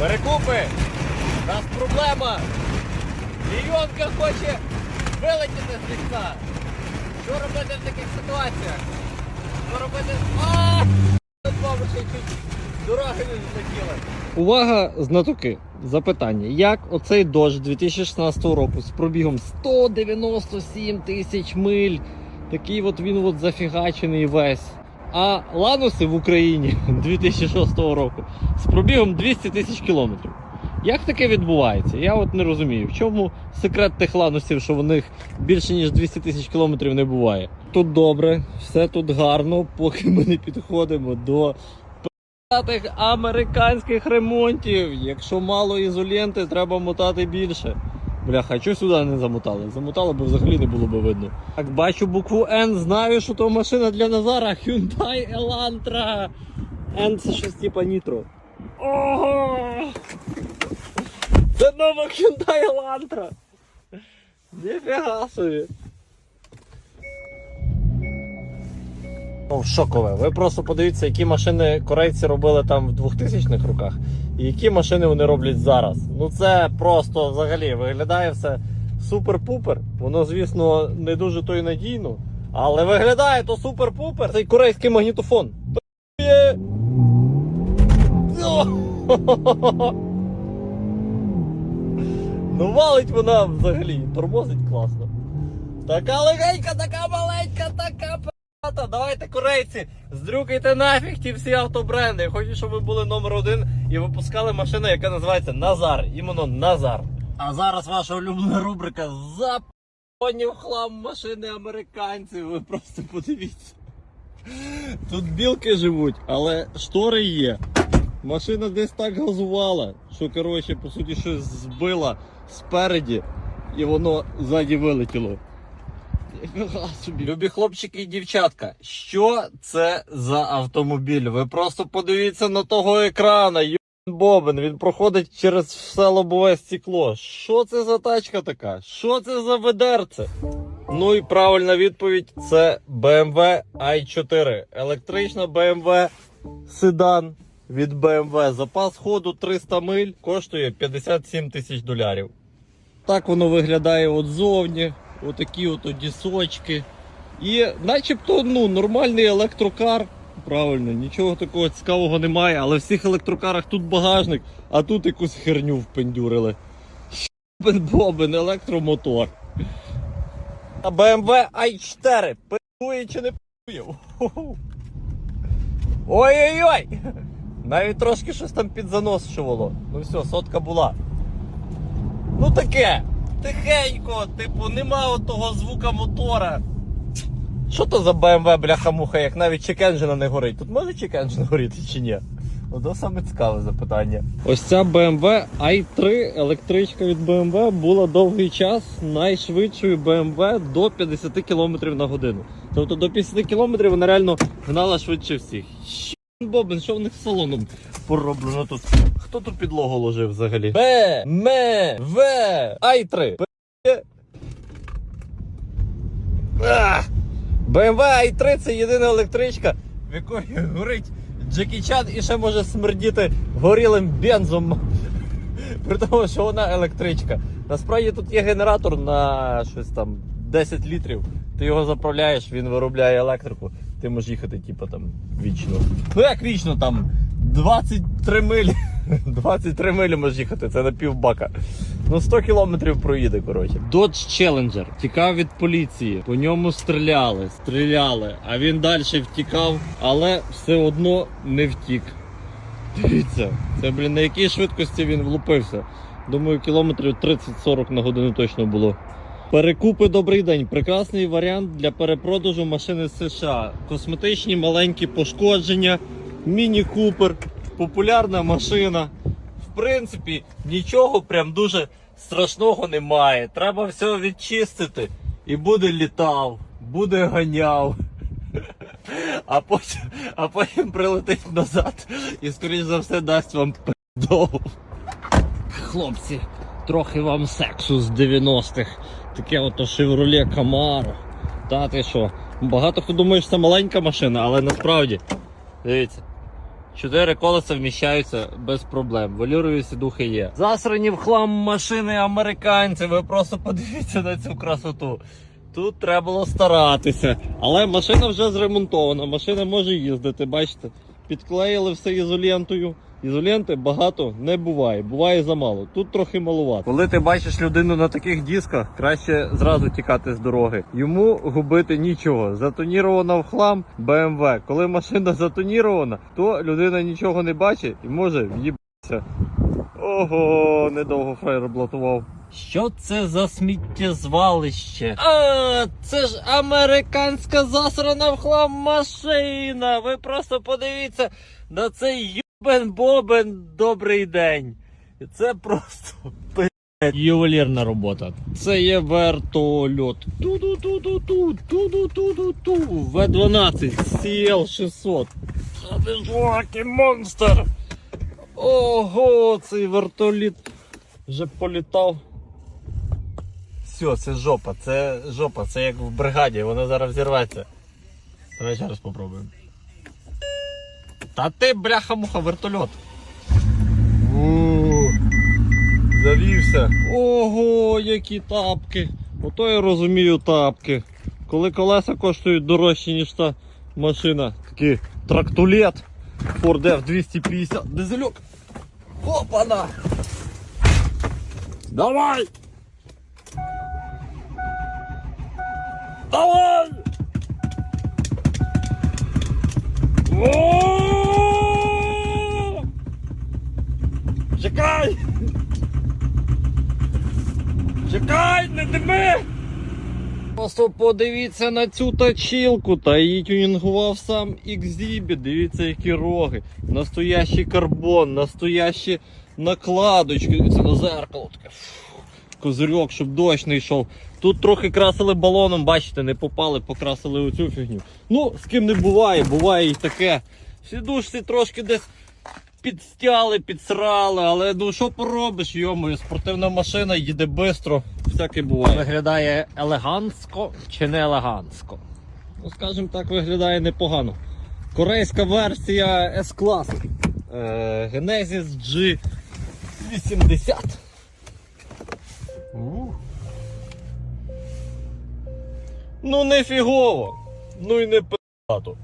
Перекупи! У нас проблема! Лійонка хоче вилетіти з ліса! Що робити в таких ситуаціях? Що робити? А! Тут бабу ще чуть дороги не злетіли. Увага, знатоки! Запитання. Як оцей дощ 2016 року з пробігом 197 тисяч миль, такий от він от зафігачений весь. А лануси в Україні 2006 року з пробігом 200 тисяч кілометрів. Як таке відбувається? Я от не розумію. В чому секрет тих ланусів, що в них більше ніж 200 тисяч кілометрів не буває? Тут добре, все тут гарно, поки ми не підходимо до американських ремонтів. Якщо мало ізоленти, треба мотати більше. Бляха, чого сюди не замотали? Замотали, бо взагалі не було би видно. Так, бачу букву N, знаю, що то машина для Назара. Hyundai Elantra. N це щось типа Nitro. Ого! Це нова Hyundai Elantra. Ніфіга собі. Ну, шокове. Ви просто подивіться, які машини корейці робили там в 2000-х роках, і які машини вони роблять зараз. Ну це просто взагалі виглядає все супер-пупер. Воно, звісно, не дуже то й надійно, але виглядає то супер-пупер. Цей корейський магнітофон. Ну валить вона взагалі, тормозить класно. Така легенька, така маленька, така Та, Давайте, корейці, здрюкайте нафіг ті всі автобренди. Я хочу, щоб ви були номер один і випускали машину, яка називається Назар. Іменно Назар. А зараз ваша улюблена рубрика Запонів хлам машини американців. Ви просто подивіться. Тут білки живуть, але штори є. Машина десь так газувала, що коротше, по суті, щось збила спереді, і воно ззаді вилетіло. Любі хлопчики і дівчатка, що це за автомобіль? Ви просто подивіться на того екрана. Йон Бобен, він проходить через все лобове стекло. Що це за тачка така? Що це за ведерце? Ну і правильна відповідь це BMW i4. Електрична BMW седан від BMW. Запас ходу 300 миль коштує 57 тисяч долярів. Так воно виглядає от зовні. Отакі от дісочки. І начебто ну, нормальний електрокар. Правильно, нічого такого цікавого немає, але в всіх електрокарах тут багажник, а тут якусь херню впендюрили. Щебен бобен, електромотор. А BMW i4 пиздує чи не пиздує? Ой-ой-ой! Навіть трошки щось там підзаносчувало. Ну все, сотка була. Ну таке. Тихенько, типу, нема того звука мотора. Що то за BMW бляха-муха, як навіть чекенжина не горить? Тут може чекенжина горіти чи ні? Ну, то саме цікаве запитання. Ось ця BMW i3 електричка від BMW була довгий час найшвидшою BMW до 50 км на годину. Тобто до 50 км вона реально гнала швидше всіх. Бобин, що в них з салоном пороблено тут? Хто тут підлогу ложив взагалі? Б, М, В, i3. П- Ах! BMW i3 це єдина електричка, в якої горить Джекі Чан і ще може смердіти горілим бензом. При тому, що вона електричка. Насправді тут є генератор на щось там 10 літрів. Ти його заправляєш, він виробляє електрику. Ти можеш їхати, типу, там вічно. Ну як вічно там 23 милі. 23 милі можеш їхати, це на півбака. Ну 100 кілометрів проїде, коротше. Dodge Challenger тікав від поліції. По ньому стріляли, стріляли, а він далі втікав, але все одно не втік. Дивіться, це, блін, на якій швидкості він влупився. Думаю, кілометрів 30-40 на годину точно було. Перекупи добрий день. Прекрасний варіант для перепродажу машини з США. Косметичні маленькі пошкодження, міні-купер, популярна машина. В принципі, нічого прям дуже страшного немає. Треба все відчистити. І буде літав, буде ганяв. А потім, а потім прилетить назад і, скоріш за все, дасть вам пи***дов. Хлопці, трохи вам сексу з 90-х. Таке ото Chevrolet Camaro. Та ти що? Багато хто думає, що це маленька машина, але насправді, дивіться, Чотири колеса вміщаються без проблем. Велюрові сідухи є. Засрані в хлам машини американці. Ви просто подивіться на цю красоту. Тут треба було старатися. Але машина вже зремонтована, машина може їздити, бачите. Підклеїли все ізолентою. Ізоленти багато не буває, буває замало. Тут трохи малувато. Коли ти бачиш людину на таких дисках, краще зразу тікати з дороги. Йому губити нічого. Затонірована в хлам BMW. Коли машина затонірована, то людина нічого не бачить і може в'їбатися. Ого, недовго фраєр блатував. Що це за сміттєзвалище? А, це ж американська засрана в хлам машина. Ви просто подивіться на цей юбен бобен добрий день. Це просто ювелірна робота. Це є вертольот. Ту-ду-ту-ду-ту, ту-ду-ту-ду-ту. В-12 CL600. Це безлакий монстр. Ого, цей вертоліт вже політав. Все, це жопа, це жопа, це як в бригаді, вона зараз взірветься. Давай ще раз попробуємо. Та ти, бляха-муха, вертольот. Завівся. Ого, які тапки. Ото я розумію тапки. Коли колеса коштують дорожче, ніж та машина. Такий трактулет Ford F250. Дизельок. Опана! Давай! Давай! Чекай! Чекай, не дими! Просто подивіться на цю точилку, та її тюнінгував сам XZB. Дивіться, які роги. Настоящий карбон, настоящі накладочки. Дивіться на зеркало таке. Козирьок, щоб дощ не йшов. Тут трохи красили балоном, бачите, не попали, покрасили оцю фігню. Ну, з ким не буває, буває і таке. Сідушці трошки десь підстяли, підсрали, але ну що поробиш, йому, спортивна машина їде швидко, всяке буває. Виглядає елегантсько чи не елегантсько? Ну, скажімо так, виглядає непогано. Корейська версія S-клас. Е, Genesis G80. Ну не фігово. Ну і не пи***то.